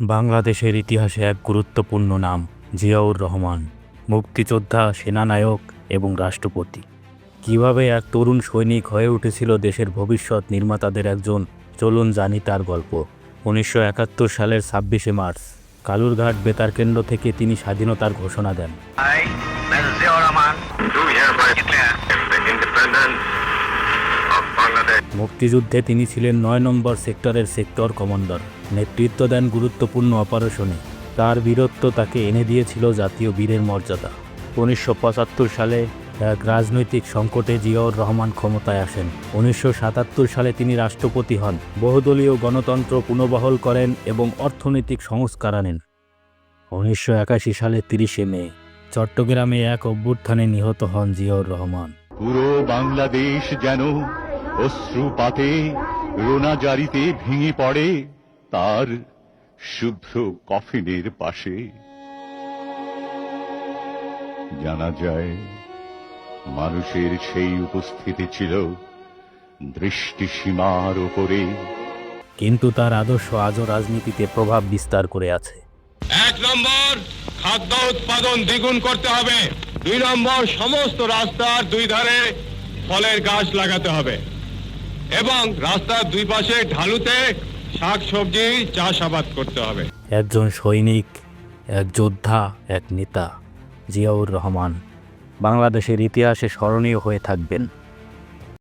বাংলাদেশের ইতিহাসে এক গুরুত্বপূর্ণ নাম, জিয়াউর রহমান, মুক্তিযোদ্ধা, সেনানায়ক এবং রাষ্ট্রপতি। কীভাবে এক তরুণ সৈনিক হয়ে উঠেছিল দেশের ভবিষ্যৎ নির্মাতাদের একজন, চলুন জানি তার গল্প। উনিশশো একাত্তর সালের ছাব্বিশে মার্চ, কালুরঘাট বেতার কেন্দ্র থেকে তিনি স্বাধীনতার ঘোষণা দেন। মুক্তিযুদ্ধে তিনি ছিলেন নয় নম্বর সেক্টরের সেক্টর কমান্ডার। নেতৃত্ব দেন গুরুত্বপূর্ণ অপারেশনে। তার বীরত্ব তাকে এনে দিয়েছিল জাতীয় বীরের মর্যাদা। উনিশশো পঁচাত্তর সালে এক রাজনৈতিক সংকটে জিয়াউর রহমান ক্ষমতায় আসেন। উনিশশো সাতাত্তর সালে তিনি রাষ্ট্রপতি হন। বহুদলীয় গণতন্ত্র পুনর্বহাল করেন এবং অর্থনৈতিক সংস্কার আনেন। উনিশশো একাশি সালে তিরিশে মে, চট্টগ্রামে এক অভ্যুত্থানে নিহত হন জিয়াউর রহমান। পুরো বাংলাদেশ যেন অশ্রুপাতে রোনাজারিতে ভেঙে পড়ে তার শুভ্র কফিনের পাশে। জানা যায় মানুষের সেই উপস্থিতি ছিল দৃষ্টিসীমার ওপরে কিন্তু তার আদর্শ আজও রাজনীতিতে প্রভাব বিস্তার করে আছে। এক নম্বর খাদ্য উৎপাদন দ্বিগুণ করতে হবে। দুই নম্বর সমস্ত রাস্তার দুই ধারে ফলের গাছ লাগাতে হবে। এবং রাস্তার দুই পাশে ঢালুতে শাক সবজি চাষাবাদ করতে হবে। একজন সৈনিক, এক যোদ্ধা, এক নেতা, জিয়াউর রহমান। বাংলাদেশের ইতিহাসে স্মরণীয় হয়ে থাকবেন।